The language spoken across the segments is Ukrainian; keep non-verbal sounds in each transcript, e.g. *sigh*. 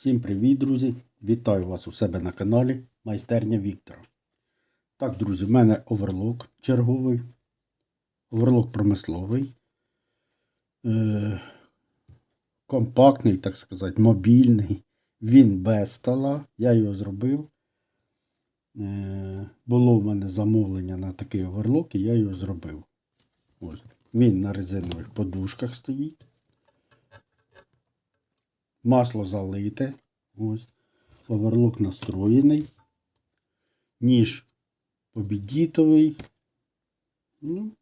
Всім привіт, друзі! Вітаю вас у себе на каналі Майстерня Віктора. Так, друзі, в мене оверлок черговий, оверлок промисловий, е- компактний, так сказати, мобільний. Він без стола. Я його зробив. Е- було в мене замовлення на такий оверлок, і я його зробив. Ось. Він на резинових подушках стоїть. Масло залите. Ось. Оверлок настроєний. Ніж побідітовий. Ну,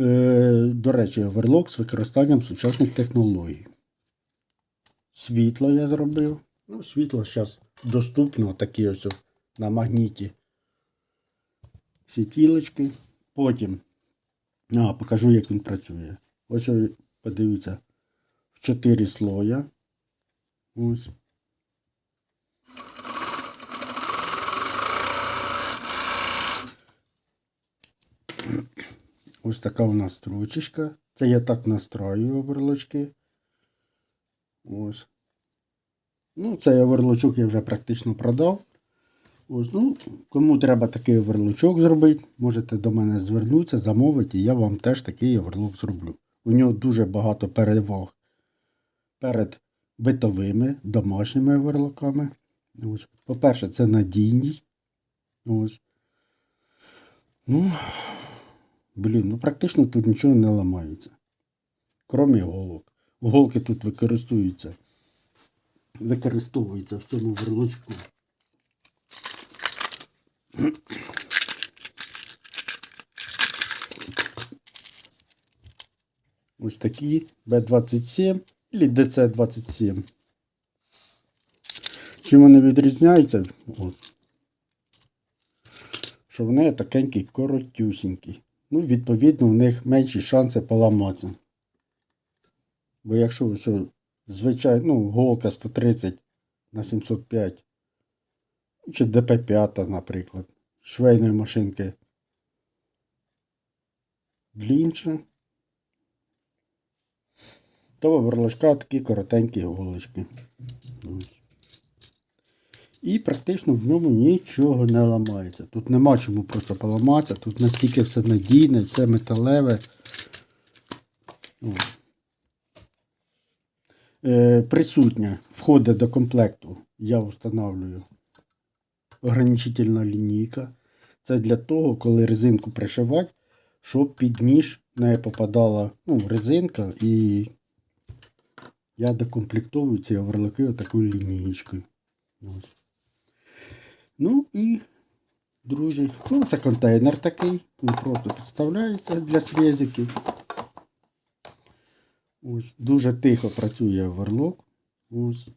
е, до речі, оверлок з використанням сучасних технологій. Світло я зробив. Ну, світло зараз доступно такі ось на магніті. Світілочки. Потім. А, покажу, як він працює. Ось подивіться. В 4 слоя. Ось. Ось така у нас строчечка. Це я так настраюю оверлочки. Ось. Ну, цей оверлочок я вже практично продав. Ось, ну, кому треба такий оверлочок зробити, можете до мене звернутися, замовити, і я вам теж такий оверлок зроблю. У нього дуже багато переваг перед битовими домашніми оверлоками. Ось. По-перше, це надійність. Ось. Ну, блін, ну практично тут нічого не ламається. Крім голок. Голки тут використовуються. Використовуються в цьому верлочку. Ось такі B27 або DC27. Чим вони відрізняються? От. Що вони такенькі коротюсінькі. Ну, відповідно, у них менші шанси поламатися. Бо якщо ось, звичайно, ну, голка 130 на 705, чи ДП5, наприклад, швейної машинки длінше, то верлажка такі коротенькі голочки. І практично в ньому нічого не ламається. Тут нема чому просто поламатися, тут настільки все надійне, все металеве. Е, присутня, входить до комплекту, я встановлюю ограничительна лінійка. Це для того, коли резинку пришивати, щоб під ніж не попадала ну, резинка і я докомплектовую ці оверлоки отакою лінієчкою. Ось. Ну і, друзі, ну це контейнер такий. Він просто підставляється для срізиків. Ось. Дуже тихо працює оверлок. Ось.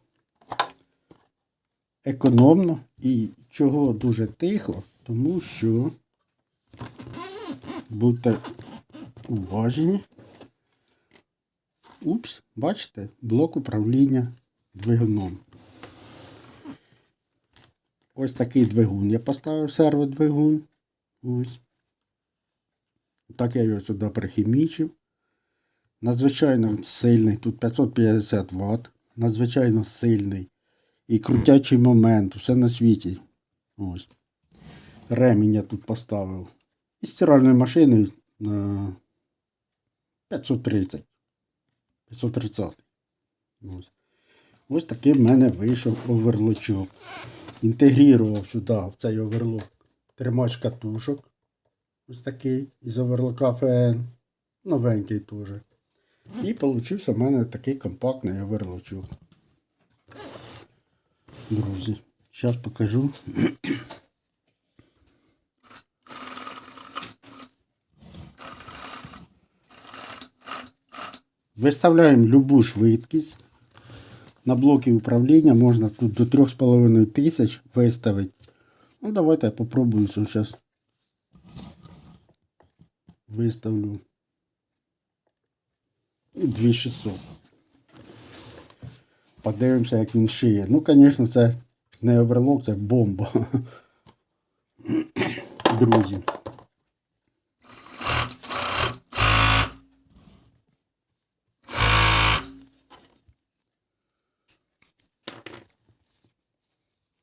Економно. І чого дуже тихо, тому що будьте уважні. Упс, бачите, блок управління двигуном. Ось такий двигун. Я поставив серводвигун. Ось. Так я його сюди прихімічив. Надзвичайно сильний. Тут 550 Вт. Надзвичайно сильний. І крутячий момент. Все на світі. Ось. Ремінь я тут поставив. І стиральною машиною на 530. 530. Ось. Ось такий в мене вийшов оверлочок. Інтегрував сюди в цей оверлок тримач катушок. Ось такий із оверлока ФН. Новенький теж. І получився в мене такий компактний оверлочок. Друзі, зараз покажу. Виставляємо любу швидкість. На блокі управління можна тут до 3,5 тисяч виставити. Ну, давайте я попробую зараз. Виставлю 2600. Подивимося, як він шиє. Ну, звісно, це не оверлок, це бомба. *coughs* Друзі.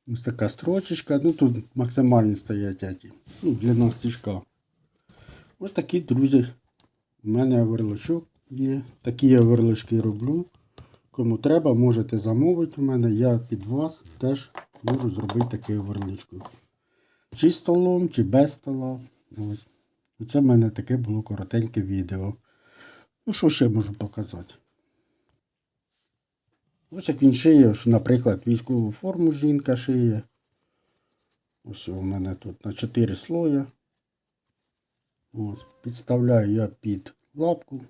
Ось така строчечка. Ну тут максимальні стоять які. Ну, длина стіжка. Ось такі, друзі. У мене верлочок є. Такі я верлочки роблю. Кому треба, можете замовити у мене. Я під вас теж можу зробити таку верличку. Чи столом, чи без стола. Ось. Це в мене таке було коротеньке відео. Ну, що ще можу показати? Ось як він шиє, наприклад, військову форму жінка шиє. Ось у мене тут на 4 слоя. Ось, підставляю я під лапку.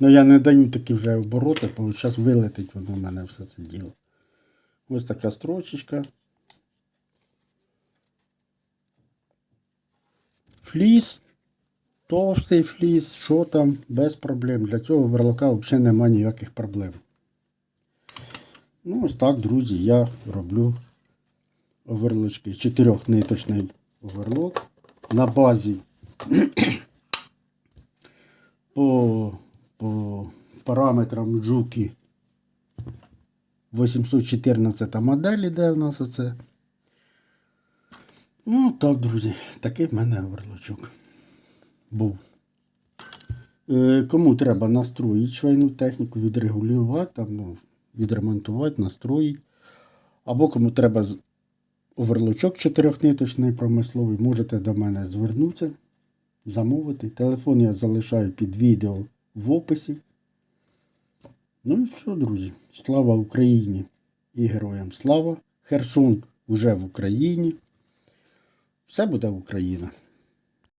Ну я не даю такі вже обороти, бо зараз вилетить воно в мене все це діло. Ось така строчечка. Фліс, товстий фліс, що там, без проблем. Для цього верлока взагалі немає ніяких проблем. Ну, ось так, друзі, я роблю оверлочки. Чотирьохниточний оверлок. На базі *coughs* по, по параметрам джуки 814 модель іде у нас оце. Ну, так, друзі, такий в мене оверлочок був. Е, кому треба настроїти швейну техніку, відрегулювати, там, ну, відремонтувати, настроїти. Або кому треба оверлочок чотирьохниточний промисловий, можете до мене звернутися, замовити. Телефон я залишаю під відео в описі. Ну і все, друзі. Слава Україні і героям слава! Херсон вже в Україні. Все буде Україна.